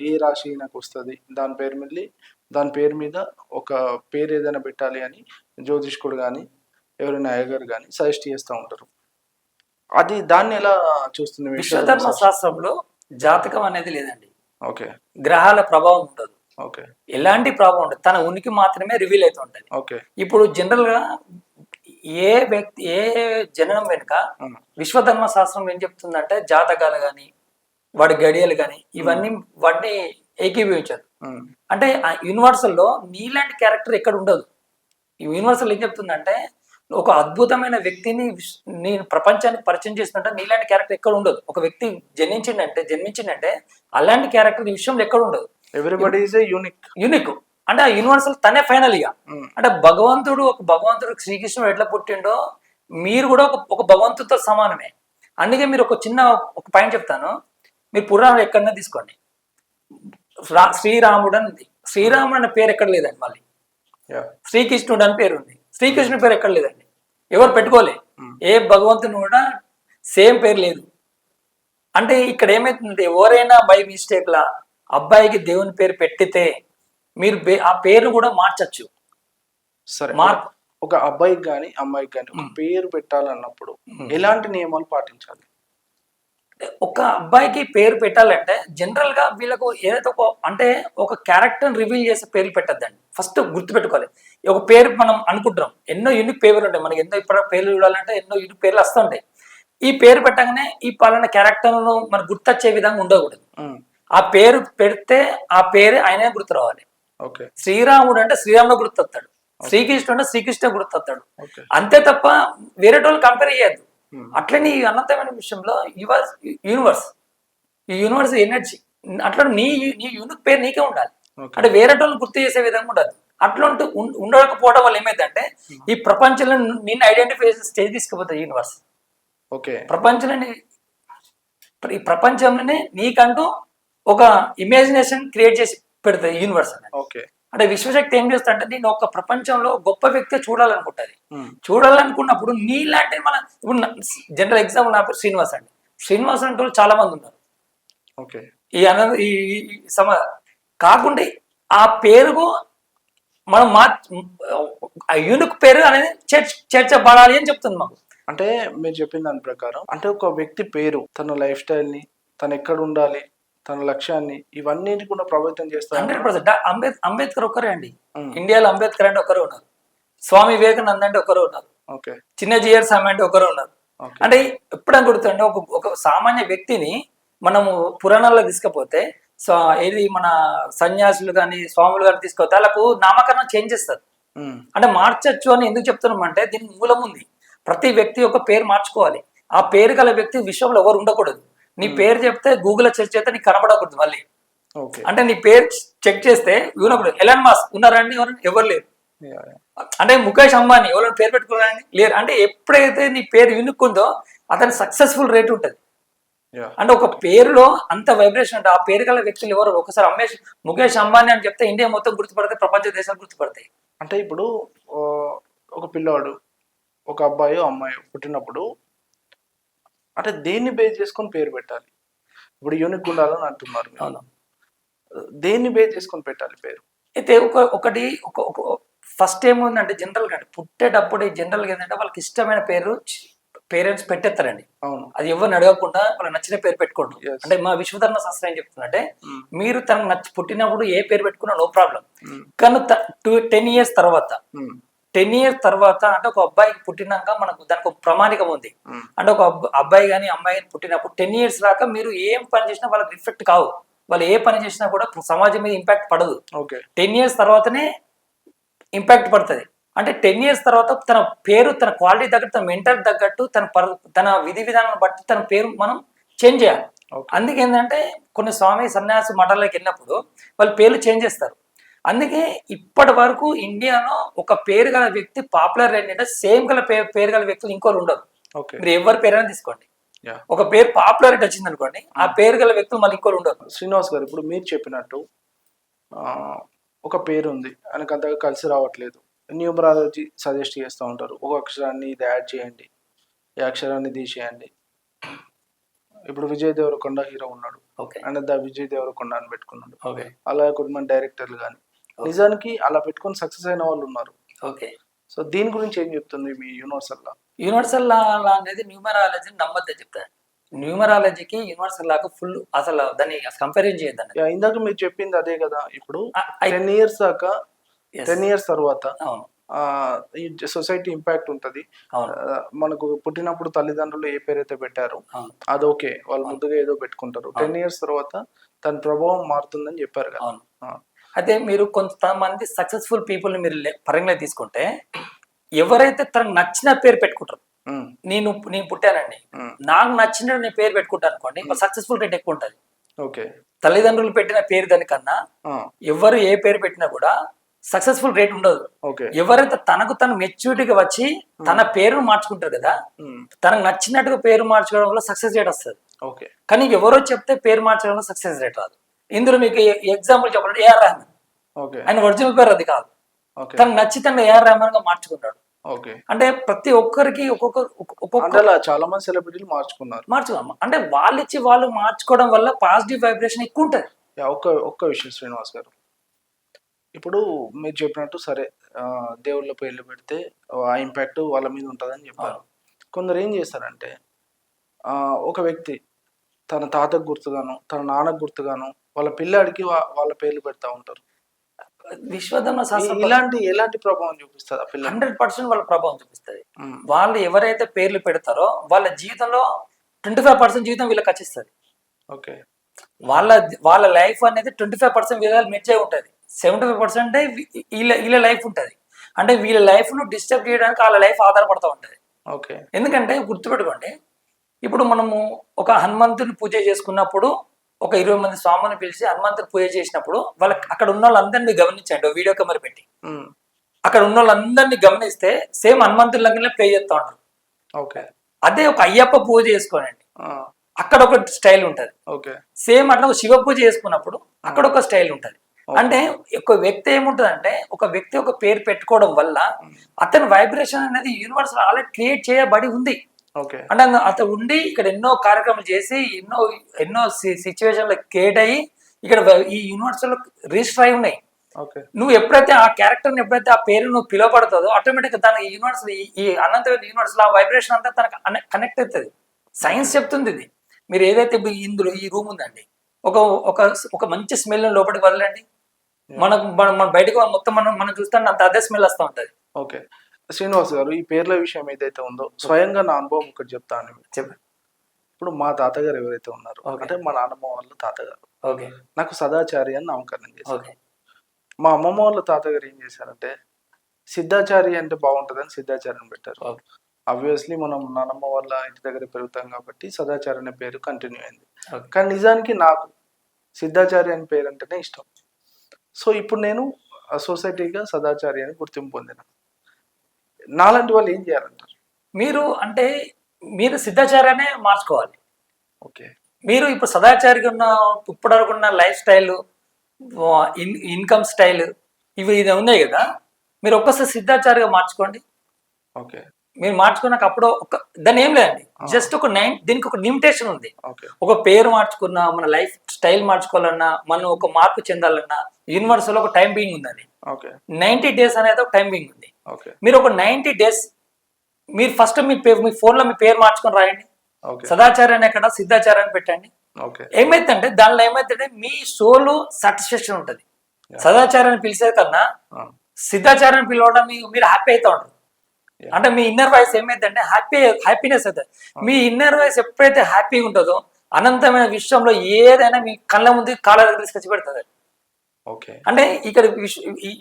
ఏ రాశి నాకు వస్తుంది దాని పేరు మీద దాని పేరు మీద ఒక పేరు ఏదైనా పెట్టాలి అని జ్యోతిష్కుడు కానీ ఎవరైనా అయ్యగారు కానీ సజెస్ట్ చేస్తూ ఉంటారు. అది దాన్ని ఎలా చూస్తుంది విశ్వధర్మ శాస్త్రంలో జాతకం అనేది లేదండి. ఓకే. గ్రహాల ప్రభావం ఉండదు. ఓకే. ఎలాంటి ప్రభావం ఉండదు. తన ఉనికి మాత్రమే రివీల్ అవుతూ ఉంటుంది. ఓకే. ఇప్పుడు జనరల్గా ఏ వ్యక్తి ఏ జననం వెనుక విశ్వధర్మ శాస్త్రం ఏం చెప్తుందంటే జాతకాలు కానీ వాడి గడియలు కానీ ఇవన్నీ వాటిని ఏకీభవించదు. అంటే ఆ యూనివర్సల్లో నీలాంటి క్యారెక్టర్ ఎక్కడ ఉండదు. ఈ యూనివర్సల్ ఏం చెప్తుందంటే ఒక అద్భుతమైన వ్యక్తిని నేను ప్రపంచానికి పరిచయం చేస్తుంటే నీలాంటి క్యారెక్టర్ ఎక్కడ ఉండదు. ఒక వ్యక్తి జన్మించిందంటే జన్మించిందంటే అలాంటి క్యారెక్టర్ ఈ విషయంలో ఎక్కడ ఉండదు. ఎవ్రీబడి ఈజ్ యూనిక్ యూనిక్ అంటే ఆ యూనివర్సల్ తనే ఫైనల్ ఇక. అంటే భగవంతుడు ఒక భగవంతుడు శ్రీకృష్ణుడు ఎట్లా పుట్టిండో మీరు కూడా ఒక ఒక భగవంతుడితో సమానమే. అందుకే మీరు ఒక చిన్న ఒక పాయింట్ చెప్తాను. మీరు పురాణం ఎక్కడన్నా తీసుకోండి. శ్రీరాముడు అని ఉంది. శ్రీరాముడు అనే పేరు ఎక్కడ లేదండి మళ్ళీ. శ్రీకృష్ణుడు అని పేరు ఉంది. శ్రీకృష్ణుడి పేరు ఎక్కడ లేదండి. ఎవరు పెట్టుకోలే. ఏ భగవంతుని కూడా సేమ్ పేరు లేదు. అంటే ఇక్కడ ఏమైతుంది ఎవరైనా బై మిస్టేక్ లా అబ్బాయికి దేవుని పేరు పెట్టితే మీరు ఆ పేరు కూడా మార్చచ్చు. సరే మార్పు ఒక అబ్బాయికి కానీ అమ్మాయికి కానీ ఒక పేరు పెట్టాలన్నప్పుడు ఎలాంటి నియమాలు పాటించాలి? ఒక అబ్బాయికి పేరు పెట్టాలంటే జనరల్గా వీళ్ళకు ఏదైతే ఒక అంటే ఒక క్యారెక్టర్ రివీల్ చేసే పేర్లు పెట్టద్దండి. ఫస్ట్ గుర్తుపెట్టుకోవాలి. ఒక పేరు మనం అనుకుంటున్నాం. ఎన్నో యూనిక్ పేర్లు ఉంటాయి. మనకి ఎన్నో ఇప్పుడు పేర్లు చూడాలంటే ఎన్నో యూనిక్ పేర్లు వస్తుంటాయి ఈ పేరు పెట్టగానే ఈ పలానా క్యారెక్టర్ను మనకు గుర్తొచ్చే విధంగా ఉండకూడదు. ఆ పేరు పెడితే ఆ పేరు ఆయనే గుర్తు రావాలి. శ్రీరాముడు అంటే శ్రీరాముడు గుర్తొస్తాడు. శ్రీకృష్ణుడు అంటే శ్రీకృష్ణ గుర్తొస్తాడు. అంతే తప్ప వేరే వాళ్ళు కంపేర్ చేయొద్దు. Hmm. అట్లనే ఈ అనంతమైన విషయంలో యువర్స్ యూనివర్స్ ఈ యూనివర్స్ ఎనర్జీ అట్లా నీ నీ యూనిక్ పేరు నీకే ఉండాలి. అంటే వేరే వాళ్ళని గుర్తు చేసే విధంగా ఉండదు. అట్లా ఉంటూ ఉం- ఉండకపోవడం వల్ల ఏమైందంటే ఈ ప్రపంచంలో నిన్ను ఐడెంటిఫై చేసే స్టేజ్ తీసుకుపోతుంది యూనివర్స్ ఓకే. ప్రపంచంలో నీ- ఈ ప్రపంచంలోనే నీకంటూ ఒక ఇమాజినేషన్ క్రియేట్ చేసి పెడుతుంది యూనివర్స్ ఓకే. అంటే విశ్వశక్తి ఏం చేస్తా అంటే నేను ఒక ప్రపంచంలో గొప్ప వ్యక్తి చూడాలనుకుంటుంది. చూడాలనుకున్నప్పుడు నీలాంటి మన ఇప్పుడు జనరల్ ఎగ్జాంపుల్ నా పేరు శ్రీనివాస్ అండి. శ్రీనివాస్ అంటే చాలా మంది ఉన్నారు. ఓకే. ఈ అన ఈ ఈ- ఈ సమ కాకుండా ఆ పేరుకు మనం మా యూనిక్ పేరు అనేది చేర్చ చేర్చబడాలి అని చెప్తుంది మాకు. అంటే మీరు చెప్పిన దాని ప్రకారం అంటే ఒక వ్యక్తి పేరు తన లైఫ్ స్టైల్ని తను ఎక్కడ ఉండాలి తన లక్ష్యాన్ని ఇవన్నీ కూడా ప్రభావితం చేస్తారు హండ్రెడ్ పర్సెంట్. అంబేద్ అంబేద్కర్ ఒక్కరే అండి. ఇండియాలో అంబేద్కర్ అంటే ఒకరే ఉన్నారు. స్వామి వివేకానంద అంటే ఒకరే ఉన్నారు. ఓకే. చిన్న జియర్ స్వామి అంటే ఒకరే ఉన్నారు. అంటే ఎప్పుడని గుర్తుంటే ఒక ఒక సామాన్య వ్యక్తిని మనము పురాణాల్లో తీసుకపోతే సో ఏది మన సన్యాసులు కానీ స్వాములు కానీ తీసుకపోతే వాళ్ళకు నామకరణం చేంజ్ చేస్తారు. అంటే మార్చచ్చు అని ఎందుకు చెప్తున్నాం అంటే దీనికి మూలం ఉంది. ప్రతి వ్యక్తి యొక్క పేరు మార్చుకోవాలి. ఆ పేరు గల వ్యక్తి విశ్వంలో ఎవరు ఉండకూడదు. నీ పేరు చెప్తే గూగుల్ సెర్చ్ చేస్తే నీకు కనబడకూడదు మళ్ళీ. ఓకే. అంటే నీ పేరు చెక్ చేస్తే వినకూడదు ఎలాన్ మాస్ ఉన్నారండి ఎవరు? ఎవరు లేరు. అంటే ముఖేష్ అంబానీ ఎవరైనా పేరు పెట్టుకున్నారండి లేరు. అంటే ఎప్పుడైతే నీ పేరు వినుక్కుందో అతని సక్సెస్ఫుల్ రేట్ ఉంటుంది. అంటే ఒక పేరులో అంత వైబ్రేషన్ అంటే ఆ పేరు గల వ్యక్తులు ఎవరు? ఒకసారి అమ్మేష్ ముఖేష్ అంబానీ అని చెప్తే ఇండియా మొత్తం గుర్తుపడతాయి ప్రపంచ దేశాలు గుర్తుపడతాయి. అంటే ఇప్పుడు ఒక పిల్లవాడు ఒక అబ్బాయి అమ్మాయి పుట్టినప్పుడు అంటే దేన్ని బేస్ చేసుకొని పేరు పెట్టాలి ఇప్పుడు యూనిక్ ఉండాలని అంటున్నారు. అవును దేన్ని బేస్ చేసుకొని పెట్టాలి పేరు అయితే ఒక ఒకటి ఒక ఫస్ట్ ఏముందంటే జనరల్గా అంటే పుట్టేటప్పుడు జనరల్గా ఏంటంటే వాళ్ళకి ఇష్టమైన పేరు పేరెంట్స్ పెట్టేస్తారండి అవును అది ఎవరిని అడగకుండా వాళ్ళకి నచ్చిన పేరు పెట్టుకోండి. అంటే మా విశ్వధర్మ శాస్త్రం ఏం చెప్తుందంటే. మీరు తనకు నచ్చి పుట్టినప్పుడు ఏ పేరు పెట్టుకున్నా నో ప్రాబ్లం. కానీ టూ టెన్ ఇయర్స్ తర్వాత టెన్ ఇయర్స్ తర్వాత అంటే ఒక అబ్బాయికి పుట్టినాక మనకు దానికి ఒక ప్రమాణికం ఉంది. అంటే ఒక అబ్బ- అబ్బాయి కానీ అమ్మాయి కానీ పుట్టినప్పుడు టెన్ ఇయర్స్ దాకా మీరు ఏం పని చేసినా వాళ్ళకి రిఫ్లెక్ట్ కావు. వాళ్ళు ఏ పని చేసినా కూడా సమాజం మీద ఇంపాక్ట్ పడదు. ఓకే. టెన్ ఇయర్స్ తర్వాతనే ఇంపాక్ట్ పడుతుంది. అంటే టెన్ ఇయర్స్ తర్వాత తన పేరు తన క్వాలిటీ తగ్గట్టు తన మెంటల్ తగ్గట్టు తన పర తన విధి విధానాన్ని బట్టి తన పేరు మనం చేంజ్ చేయాలి. ఓకే. అందుకే ఏంటంటే కొన్ని స్వామి సన్యాసి మఠాలకు వెళ్ళినప్పుడు వాళ్ళు పేర్లు చేంజ్ చేస్తారు. అందుకే ఇప్పటి వరకు ఇండియాలో ఒక పేరు గల వ్యక్తి పాపులర్ ఏంటంటే సేమ్ గల పేరు గల వ్యక్తులు ఇంకోరు ఉండరు. ఓకే. మీరు ఎవరి పేరైనా తీసుకోండి. ఒక పేరు పాపులారిటీ వచ్చింది అనుకోండి ఆ పేరు గల వ్యక్తులు మళ్ళీ ఇంకోరు ఉండరు. శ్రీనివాస్ గారు ఇప్పుడు మీరు చెప్పినట్టు ఒక పేరు ఉంది ఆయనకు అంతగా కలిసి రావట్లేదు. న్యూమరాలజీ సజెస్ట్ చేస్తూ ఉంటారు ఒక అక్షరాన్ని ఇది యాడ్ చేయండి ఈ అక్షరాన్ని తీసేయండి ఇప్పుడు విజయ్ దేవరకొండ హీరో ఉన్నాడు. ఓకే. ఆయన ద విజయ్ దేవరకొండ అని పెట్టుకున్నాడు. ఓకే. అలా కొంతమంది డైరెక్టర్లు కానీ నిజానికి అలా పెట్టుకొని సక్సెస్ అయిన వాళ్ళు ఉన్నారు. ఓకే సో దీని గురించి ఏం చెప్తుంది మీ యూనివర్సల్ లా? యూనివర్సల్ లా అనేది న్యూమరాలజీ నమ్మద్దని చెప్తారు. న్యూమరాలజీకి యూనివర్సల్ లాగా ఫుల్ అసలు దాన్ని కంపారిజన్ చేయొద్దండి. యా, ఇందాక మీరు చెప్పింది అదే కదా. ఇప్పుడు టెన్ ఇయర్స్ దాకా. టెన్ ఇయర్స్ తర్వాత ఈ సొసైటీ ఇంపాక్ట్ ఉంటుంది. మనకు పుట్టినప్పుడు తల్లిదండ్రులు ఏ పేరైతే పెట్టారో అవును. అది ఓకే. వాళ్ళు ముందుగా ఏదో పెట్టుకుంటారు. టెన్ ఇయర్స్ తర్వాత దాని ప్రభావం మారుతుందని చెప్పారు కదా. అయితే మీరు కొంతమంది సక్సెస్ఫుల్ పీపుల్ని మీరు పరంగా తీసుకుంటే ఎవరైతే తనకు నచ్చిన పేరు పెట్టుకుంటారు నేను నేను పుట్టానండి. నాకు నచ్చిన నేను పేరు పెట్టుకుంటాను అనుకోండి సక్సెస్ఫుల్ రేట్ ఎక్కువ ఉంటుంది ఓకే. తల్లిదండ్రులు పెట్టిన పేరు దానికన్నా ఎవరు ఏ పేరు పెట్టినా కూడా సక్సెస్ఫుల్ రేట్ ఉండదు. ఎవరైతే తనకు తను మెచ్యూరిటీగా వచ్చి తన పేరును మార్చుకుంటారు కదా తనకు నచ్చినట్టుగా పేరు మార్చుకోవడం వల్ల సక్సెస్ రేట్ వస్తుంది. ఓకే. కానీ ఎవరో చెప్తే పేరు మార్చడంలో సక్సెస్ రేట్ రాదు. ఇందులో మీకు ఎగ్జాంపుల్ చెప్పాలంటే ఏఆర్ రెహమాన్ ఓకే ఆయన ఒరిజినల్ పేరు అది కాదు. తనకు నచ్చి తన ఏఆర్ రెహమాన్గా మార్చుకున్నాడు. ఓకే అంటే ప్రతి ఒక్కరికి ఒక్కొక్క చాలా మంది సెలబ్రిటీలు మార్చుకున్నారు. మార్చుకోవాలి అంటే వాళ్ళు ఇచ్చి వాళ్ళు మార్చుకోవడం వల్ల పాజిటివ్ వైబ్రేషన్ ఎక్కువ ఉంటుంది. ఒక్క ఒక్క విషయం శ్రీనివాస్ గారు. ఇప్పుడు మీరు చెప్పినట్టు సరే దేవుళ్ళ పేర్లు పెడితే ఆ ఇంపాక్ట్ వాళ్ళ మీద ఉంటుందని చెప్పారు. కొందరు ఏం చేస్తారంటే ఒక వ్యక్తి తన తాతకు గుర్తుగాను తన నాన్నకు గుర్తుగాను వాళ్ళ పిల్లాడికి వాళ్ళ పేర్లు పెడతా ఉంటారు. విశ్వధర్మ శాస్త్రం ఇలాంటి ఎలాంటి ప్రభావం చూపిస్తుంది ఆ పిల్ల హండ్రెడ్ పర్సెంట్ వాళ్ళ ప్రభావం చూపిస్తుంది. వాళ్ళు ఎవరైతే పేర్లు పెడతారో వాళ్ళ జీవితంలో ట్వంటీ ఫైవ్ పర్సెంట్ జీవితం వీళ్ళకి వచ్చిస్తుంది. ఓకే. వాళ్ళ వాళ్ళ లైఫ్ అనేది ట్వంటీ ఫైవ్ పర్సెంట్ వీళ్ళ మెచ్చే ఉంటుంది. సెవెంటీ ఫైవ్ పర్సెంట్ వీళ్ళ వీళ్ళ లైఫ్ ఉంటుంది. అంటే వీళ్ళ లైఫ్ను డిస్టర్బ్ చేయడానికి వాళ్ళ లైఫ్ ఆధారపడుతూ ఉంటుంది. ఓకే. ఎందుకంటే గుర్తుపెట్టుకోండి ఇప్పుడు మనము ఒక హనుమంతుని పూజ చేసుకున్నప్పుడు ఒక ఇరవై మంది స్వామిని పిలిచి హనుమంతుని పూజ చేసినప్పుడు వాళ్ళకి అక్కడ ఉన్న వాళ్ళందరినీ గమనించండి వీడియో కెమెరా పెట్టి. అక్కడ ఉన్న వాళ్ళందరినీ గమనిస్తే సేమ్ హనుమంతుని లాగానే ప్లే చేస్తూ ఉంటారు. ఓకే. అదే ఒక అయ్యప్ప పూజ చేసుకోనండి. అక్కడ ఒక స్టైల్ ఉంటుంది. ఓకే. సేమ్ అట్లా ఒక శివ పూజ చేసుకున్నప్పుడు అక్కడ ఒక స్టైల్ ఉంటుంది. అంటే ఒక వ్యక్తి ఏముంటుంది అంటే ఒక వ్యక్తి ఒక పేరు పెట్టుకోవడం వల్ల అతని వైబ్రేషన్ అనేది యూనివర్స్ ఆల్రెడీ క్రియేట్ చేయబడి ఉంది. అంటే అతను ఉండి ఇక్కడ ఎన్నో కార్యక్రమాలు చేసి ఎన్నో ఎన్నో సిచ్యువేషన్లు క్రియేట్ అయ్యి ఇక్కడ ఈ యూనివర్స్లో రిజిస్టర్ అయి ఉన్నాయి. నువ్వు ఎప్పుడైతే ఆ క్యారెక్టర్ని ఎప్పుడైతే ఆ పేరు నువ్వు పిలువబడుతుందో ఆటోమేటిక్గా దాని యూనివర్స్ ఈ అనంతమైన యూనివర్స్ ఆ వైబ్రేషన్ అంతా తనకు కనెక్ట్ అవుతుంది. సైన్స్ చెప్తుంది ఇది. మీరు ఏదైతే ఇందులో ఈ రూమ్ ఉందండి ఒక ఒక ఒక మంచి స్మెల్ లోపలికి వదలండి. మనకు మన మన బయటకు మొత్తం మనం మనం చూస్తే అంత అదే స్మెల్ వస్తూ ఉంటుంది. ఓకే. శ్రీనివాస్ గారు ఈ పేర్ల విషయం ఏదైతే ఉందో స్వయంగా నా అనుభవం ఒకటి చెప్తాను చెప్పు. ఇప్పుడు మా తాతగారు ఎవరైతే ఉన్నారో. అంటే మా నాన్నమ్మ వాళ్ళ తాతగారు. ఓకే. నాకు సదాచారి అని నామకరణం చేశారు. మా అమ్మమ్మ వాళ్ళ తాతగారు ఏం చేశారంటే సిద్ధాచారి అంటే బాగుంటుందని సిద్ధాచారిని పెట్టారు. ఆబ్వియస్లీ మనం నానమ్మ వాళ్ళ ఇంటి దగ్గర పెరుగుతాం కాబట్టి సదాచారి అనే పేరు కంటిన్యూ అయింది. కానీ నిజానికి నాకు సిద్ధాచారి అనే పేరు అంటేనే ఇష్టం. సో ఇప్పుడు నేను సొసైటీగా సదాచారి అని గుర్తింపు పొందిన. నాలాంటి వాళ్ళు ఏం చేయాలంటారు? మీరు అంటే మీరు సిద్ధాచారానే మార్చుకోవాలి. ఓకే. మీరు ఇప్పుడు సదాచారిగా ఉన్న ఇప్పటివరకు ఉన్న lifestyle in income style ఇవి ఇది ఉన్నాయి కదా? మీరు ఒక్కసారి సిద్ధాచారిగా మార్చుకోండి. ఓకే. మీరు మార్చుకున్నాక అప్పుడు ఒక దాని ఏం లేదండి. జస్ట్ ఒక నైన్ దీనికి ఒక లిమిటేషన్ ఉంది. ఒక పేరు మార్చుకున్నా మన లైఫ్ స్టైల్ మార్చుకోవాలన్నా మనం ఒక మార్పు చెందాలన్నా యూనివర్స్లో ఒక టైం బీయింగ్ ఉందండి ఓకే. నైంటీ డేస్ అనేది ఒక టైం బీయింగ్ ఉంది మీరు ఒక నైంటీ డేస్ మీరు ఫస్ట్ మీ పేరు మీ ఫోన్లో మీ పేరు మార్చుకొని రాయండి. సదాచార్య అని ఎక్కడ సిద్ధాచార్య అని పెట్టండి. ఓకే. ఏమైతుందంటే దానిలో ఏమైతుందంటే మీ సోలు సాటిస్ఫాక్షన్ ఉంటుంది. సదాచారాన్ని పిలిచే కన్నా సిద్ధాచారాన్ని పిలవడం మీరు హ్యాపీ అవుతా ఉంటారు. అంటే మీ ఇన్నర్ వాయిస్ ఏమైందంటే హ్యాపీ హ్యాపీనెస్ అవుతుంది మీ ఇన్నర్ వాయిస్ ఎప్పుడైతే హ్యాపీగా ఉంటుందో అనంతమైన విశ్వంలో ఏదైనా మీ కళ్ళ ముందు కాళ్ళ దగ్గర తీసుకొచ్చి పెడుతుంది ఓకే. అంటే ఇక్కడ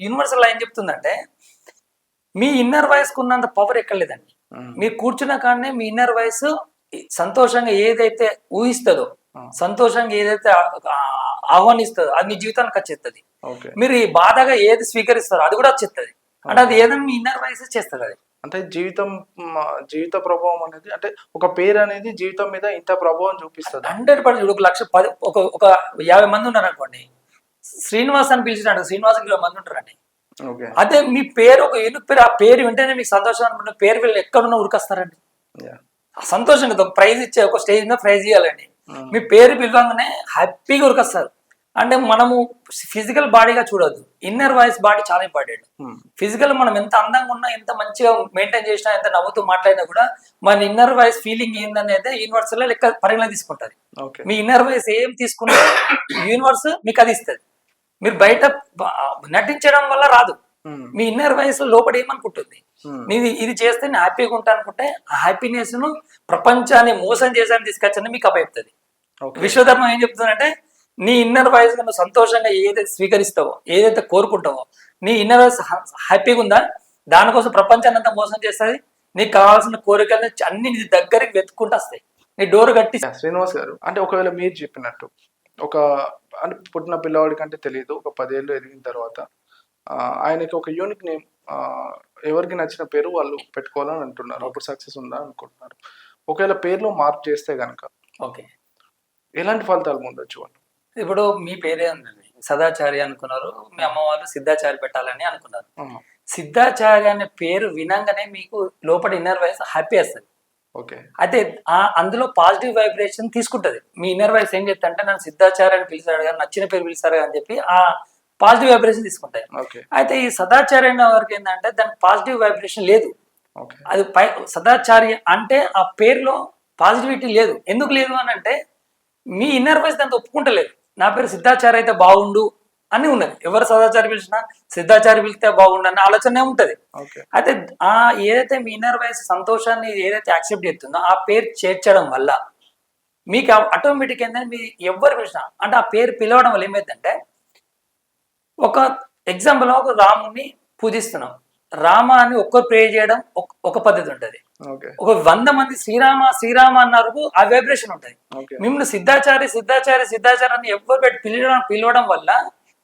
యూనివర్సల్ ఏం చెప్తుందంటే మీ ఇన్నర్ వాయిస్ ఉన్నంత పవర్ ఎక్కడ లేదండి మీరు కూర్చున్న కాడనే మీ ఇన్నర్ వాయిస్ సంతోషంగా ఏదైతే ఊహిస్తుందో. సంతోషంగా ఏదైతే ఆహ్వానిస్తుందో అది మీ జీవితానికి వచ్చేస్తుంది మీరు ఈ బాధగా ఏది స్వీకరిస్తారో అది కూడా వచ్చేస్తుంది అంటే అది ఏదైనా మీ ఇన్నర్ వాయిస్ చేస్తుంది అది. అంటే జీవితం జీవిత ప్రభావం అనేది అంటే ఒక పేరు అనేది జీవితం మీద ఇంత ప్రభావం చూపిస్తుంది? Hundred percent. ఒక లక్ష పది ఒక ఒక యాభై మంది ఉన్నారు అనుకోండి శ్రీనివాస్ అని పిలిచినట్టు శ్రీనివాస్ ఇరవై మంది ఉంటారండి. అదే మీ పేరు ఒక ఎనుకు పేరు ఆ పేరు వింటేనే మీకు సంతోషం అనుకున్న పేరు వీళ్ళు ఎక్కడున్నా ఉరికొస్తారండి. సంతోషం కదా ఒక ప్రైజ్ ఇచ్చే ఒక స్టేజ్ మీద ప్రైజ్ ఇవ్వాలండి Hmm. మీ పేరు పిలవంగానే హ్యాపీగా ఉరికొస్తారు. అంటే మనము ఫిజికల్ బాడీగా చూడొద్దు ఇన్నర్ వాయిస్ బాడీ చాలా ఇంపార్టెంట్. ఫిజికల్ మనం ఎంత అందంగా ఉన్నా ఎంత మంచిగా మెయింటైన్ చేసినా ఎంత నవ్వుతూ మాట్లాడినా కూడా మన ఇన్నర్ వాయిస్ ఫీలింగ్ ఏందనేది యూనివర్సల్ లెక్క పరిగణ తీసుకుంటది. ఓకే. మీ ఇన్నర్ వాయిస్ ఏం తీసుకున్నా యూనివర్స్ మీకు అది ఇస్తుంది. మీరు బయట నటించడం వల్ల రాదు. మీ ఇన్నర్ వాయిస్ లోపల ఏమనుకుంటుంది? నీది ఇది చేస్తే నేను హ్యాపీగా ఉంటా అనుకుంటే ఆ హ్యాపీనెస్ను ప్రపంచాన్ని మోసం చేసాన్ని తీసుకొచ్చని మీకు అప్పచెప్తుంది విశ్వధర్మం ఏం చెప్తుందంటే నీ ఇన్నర్ వాయిస్ నువ్వు సంతోషంగా ఏదైతే స్వీకరిస్తావో ఏదైతే కోరుకుంటావో నీ ఇన్నర్ వాయిస్ హ్యాపీగా ఉందా? దానికోసం ప్రపంచాన్ని అంతా మోసం చేస్తుంది. నీకు కావాల్సిన కోరికలు అన్ని నీ దగ్గరికి వెతుక్కుంటూ వస్తాయి. నీ డోర్ కట్టి శ్రీనివాస్ గారు అంటే ఒకవేళ మీరు చెప్పినట్టు ఒక అంటే పుట్టిన పిల్లవాడికి అంటే తెలియదు ఒక పదేళ్ళు ఎదిగిన తర్వాత ఆయనకి ఒక యూనిక్ నేమ్ ఎవరికి నచ్చిన పేరు వాళ్ళు పెట్టుకోవాలని అంటున్నారు. అప్పుడు సక్సెస్ ఉందా అనుకుంటున్నారు. ఒకవేళ పేర్లో మార్పు చేస్తే గనక ఓకే. ఎలాంటి ఫలితాలు పొందొచ్చు వాళ్ళు? ఇప్పుడు మీ పేరే ఉందండి సదాచారి అనుకున్నారు. మీ అమ్మ వాళ్ళు సిద్ధాచారి పెట్టాలని అనుకున్నారు. సిద్ధాచారి అనే పేరు వినంగానే మీకు లోపల ఇన్నర్ వాయిస్ హ్యాపీ వస్తుంది. ఓకే. అయితే ఆ అందులో పాజిటివ్ వైబ్రేషన్ తీసుకుంటది. మీ ఇన్నర్ వాయిస్ ఏం చెప్తా అంటే నన్ను సిద్ధాచారి అని పిలిచాడు కానీ నచ్చిన పేరు పిలిచారు అని చెప్పి ఆ పాజిటివ్ వైబ్రేషన్ తీసుకుంటాయి. ఓకే. అయితే ఈ సదాచారి అనే వారికి ఏంటంటే దానికి పాజిటివ్ వైబ్రేషన్ లేదు. అది పై సదాచారి అంటే ఆ పేరులో పాజిటివిటీ లేదు. ఎందుకు లేదు అని అంటే మీ ఇన్నర్ వాయిస్ దాంతో ఒప్పుకుంటలేదు. నా పేరు సిద్ధాచారి అయితే బాగుండు అని ఉన్నది. ఎవరు సదాచారి పిలిచినా సిద్ధాచారి పిలిస్తే బాగుండు అన్న ఆలోచనే ఉంటది. అయితే ఆ ఏదైతే మీ ఇన్నర్ వాయిస్ సంతోషాన్ని ఏదైతే యాక్సెప్ట్ చేస్తుందో ఆ పేరు చేర్చడం వల్ల మీకు ఆటోమేటిక్ ఏంటంటే మీ ఎవరు పిలిచినా అంటే ఆ పేరు పిలవడం వల్ల ఏమైందంటే ఒక ఎగ్జాంపుల్ ఒక రాముని పూజిస్తున్నాం. రామ అని ఒక్క ప్రే చేయడం ఒక- ఒక పద్ధతి ఉంటది. ఒక వంద మంది శ్రీరామ శ్రీరామ అన్నారు ఆ వైబ్రేషన్ ఉంటది. మిమ్మల్ని సిద్ధాచారి సిద్ధాచారి సిద్ధాచారి అని ఎవరు పెట్టి పిలవడం పిలవడం వల్ల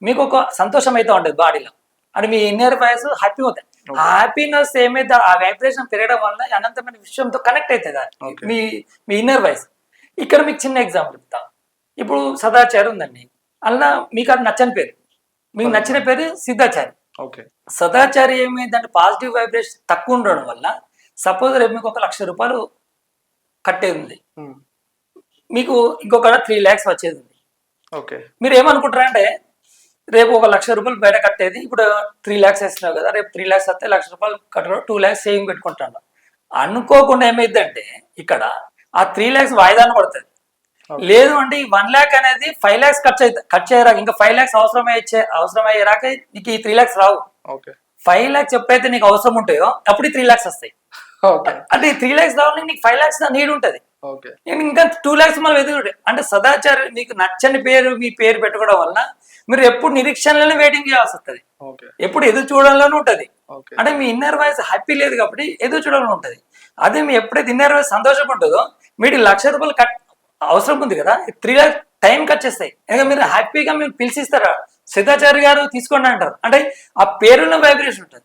మీకు ఒక సంతోషం అయితే ఉంటుంది బాడీలో. అంటే మీ ఇన్నర్ వాయిస్ హ్యాపీ అవుతాయి. హ్యాపీనెస్ ఏమైతే ఆ వైబ్రేషన్ పెరగడం వల్ల అనంతమైన విషయంతో కనెక్ట్ అవుతుంది. మీ మీ ఇన్నర్ వాయిస్ ఇక్కడ మీకు చిన్న ఎగ్జాంపుల్ చెప్తా. ఇప్పుడు సదాచారి ఉందండి. అలా మీకు అది నచ్చని పేరు. మీకు నచ్చిన పేరు సిద్ధాచారి. ఓకే సదాచారి ఏమైందంటే పాజిటివ్ వైబ్రేషన్ తక్కువ ఉండడం వల్ల సపోజ్ రేపు మీకు ఒక లక్ష రూపాయలు కట్టేది ఉంది. ఉమ్. మీకు ఇంకొక త్రీ ల్యాక్స్ వచ్చేది ఉంది. ఓకే మీరు ఏమనుకుంటారంటే రేపు ఒక లక్ష రూపాయలు బయట కట్టేది ఇప్పుడు త్రీ ల్యాక్స్ వేస్తున్నావు కదా రేపు త్రీ ల్యాక్స్ వస్తే లక్ష రూపాయలు కట్టడం టూ ల్యాక్స్ సేవింగ్ పెట్టుకుంటాను. అనుకోకుండా ఏమైందంటే ఇక్కడ ఆ త్రీ ల్యాక్స్ వాయిదాన పడుతుంది. లేదు అంటే ఈ వన్ ల్యాక్ అనేది ఫైవ్ ల్యాక్స్ ఖర్చు అయితే ఖర్చు అయ్యేరాక ఇంకా ఫైవ్ ల్యాక్స్ అవసరం అయ్యే అవసరం అయ్యేరాక నీకు ఈ త్రీ ల్యాక్స్ రావు. ఫైవ్ ల్యాక్స్ ఎప్పుడైతే నీకు అవసరం ఉంటాయో అప్పుడు త్రీ ల్యాక్స్ వస్తాయి. అంటే త్రీ ల్యాక్స్ రావాలని నీకు ఫైవ్ ల్యాక్స్ నీడ్ ఉంటుంది. నేను ఇంకా టూ ల్యాక్స్ మళ్ళీ వెతుకుడు. అంటే సదాచారం మీకు నచ్చని పేరు మీ పేరు పెట్టుకోవడం వల్ల మీరు ఎప్పుడు నిరీక్షణలోనే వెయిటింగ్ చేయాల్సి వస్తుంది. ఎప్పుడు ఎదురు చూడాలని ఉంటుంది. అంటే మీ ఇన్నర్ వాయిస్ హ్యాపీ లేదు కాబట్టి ఎదురు చూడాలని ఉంటుంది. అదే మీ ఎప్పుడైతే ఇన్నర్ వాయిస్ సంతోషం ఉంటుందో మీరు లక్ష రూపాయలు కట్ అవసరం ఉంది కదా త్రీ ల్యాక్ టైం కట్ చేస్తాయి. ఇంకా మీరు హ్యాపీగా మీరు పిలిచిస్తారా? సిద్ధాచార్య గారు తీసుకోండి అంటారు. అంటే ఆ పేరులో వైబ్రేషన్ ఉంటుంది.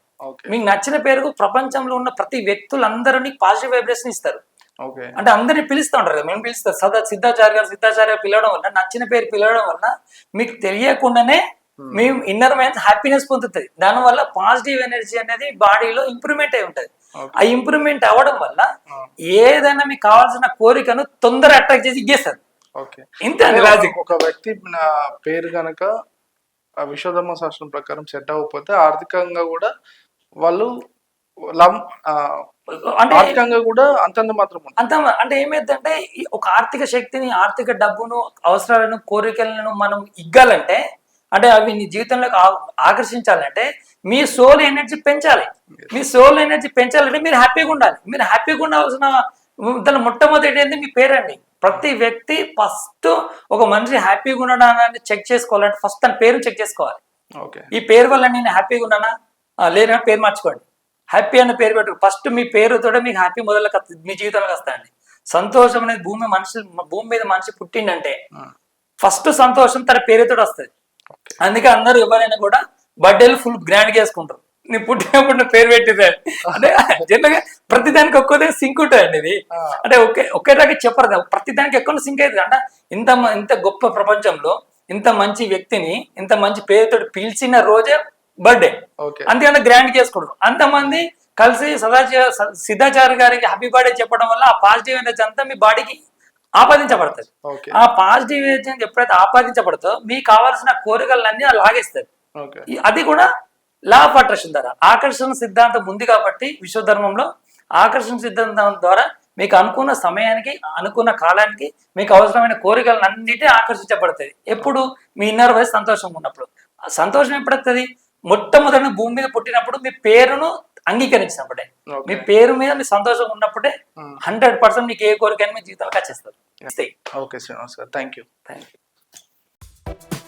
మీకు నచ్చిన పేరుకు ప్రపంచంలో ఉన్న ప్రతి వ్యక్తులందరూ పాజిటివ్ వైబ్రేషన్ ఇస్తారు. అంటే అందరిని పిలుస్తూ ఉంటారు కదా మేము పిలుస్తారు సదా సిద్ధాచార్య గారు సిద్ధాచార్య పిలవడం వల్ల నచ్చిన పేరు పిలవడం వల్ల మీకు తెలియకుండానే మీ ఇన్నర్ మైండ్ హ్యాపీనెస్ పొందుతుంది దానివల్ల పాజిటివ్ ఎనర్జీ అనేది బాడీలో ఇంప్రూవ్మెంట్ అయి ఉంటుంది. ఆ ఇంప్రూవ్మెంట్ అవ్వడం వల్ల Ah. ఏదైనా మీకు కావాల్సిన కోరికను తొందర అట్రాక్ట్ చేసి ఇచ్చేస్తారు. ఓకే. ఇంతే ఒక వ్యక్తి నా పేరు గనక ఆ విశ్వధర్మ శాస్త్రం ప్రకారం సెట్ అవ్వకపోతే ఆర్థికంగా కూడా వాళ్ళు అంటే ఆర్థికంగా కూడా అంతంత మాత్రం అంత అంటే ఏమైందంటే ఒక ఆర్థిక శక్తిని ఆర్థిక డబ్బును అవసరాలను కోరికలను మనం ఇగ్గాలంటే అంటే అవి నీ జీవితంలోకి ఆకర్షించాలంటే మీ సోల్ ఎనర్జీ పెంచాలి. మీ సోల్ ఎనర్జీ పెంచాలంటే మీరు హ్యాపీగా ఉండాలి. మీరు హ్యాపీగా ఉండాల్సిన దాని మొట్టమొదటి ఏంటి మీ పేరండి. ప్రతి వ్యక్తి ఫస్ట్ ఒక మనిషి హ్యాపీగా ఉండడాన్ని చెక్ చేసుకోవాలంటే ఫస్ట్ తన పేరు చెక్ చేసుకోవాలి. ఈ పేరు వల్ల నేను హ్యాపీగా ఉన్నానా? లేనా? పేరు మార్చుకోండి. హ్యాపీ అన్న పేరు పెట్టు ఫస్ట్ మీ పేరుతో మీకు హ్యాపీ మొదలు మీ జీవితంలోకి వస్తాయండి. సంతోషం అనేది భూమి మనిషి భూమి మీద మనిషి పుట్టిండంటే ఫస్ట్ సంతోషం తన పేరుతో వస్తుంది. అందుకే అందరూ ఎవరైనా కూడా బర్త్డేలు ఫుల్ గ్రాండ్ చేసుకుంటారు నీ పుట్టినప్పుడు నా పేరు పెట్టింది. అంటే జనరల్గా ప్రతి దానికి ఒక్కోదే సింక్ ఉంటుందండి ఇది. అంటే ఒకే ఒకేలాగా చెప్పరు. కదా ప్రతి దానికి ఎక్కువ సింక్ అవుతుంది. అంటే ఇంత ఇంత గొప్ప ప్రపంచంలో ఇంత మంచి వ్యక్తిని ఇంత మంచి పేరుతో పిలిచిన రోజే బర్త్డే. ఓకే. అందుకని గ్రాండ్ చేసుకుంటారు అంతమంది కలిసి సదాచార సిద్ధాచార్య గారికి హ్యాపీ బర్త్డే చెప్పడం వల్ల ఆ పాజిటివ్ ఎనర్జీ అంతా మీ బాడీకి ఆపాదించబడుతుంది. ఆ పాజిటివ్ ఎనర్జీ ఎప్పుడైతే ఆపాదించబడుతుందో మీకు కావాల్సిన కోరికలన్నీ ఈ- అది కూడా లా ఆఫ్ అట్రాక్షన్ ద్వారా. ఆకర్షణ సిద్ధాంతం ఉంది కాబట్టి విశ్వధర్మంలో ఆకర్షణ సిద్ధాంతం ద్వారా మీకు అనుకున్న సమయానికి అనుకున్న కాలానికి మీకు అవసరమైన కోరికలను అన్నిటి ఆకర్షించబడతాయి ఎప్పుడు? మీ ఇన్నర్ వయసు సంతోషంగా ఉన్నప్పుడు. సంతోషం ఎప్పుడవుతుంది మొట్టమొదటి భూమి మీద పుట్టినప్పుడు మీ పేరును అంగీకరించినప్పుడే. మీ పేరు మీద మీ సంతోషం ఉన్నప్పుడే హండ్రెడ్ పర్సెంట్ మీకు ఏ కోరికైనా మీ జీవితంలో వచ్చేస్తారు ఓకే శ్రీనివాస్ గారు థ్యాంక్ యూ థ్యాంక్ యూ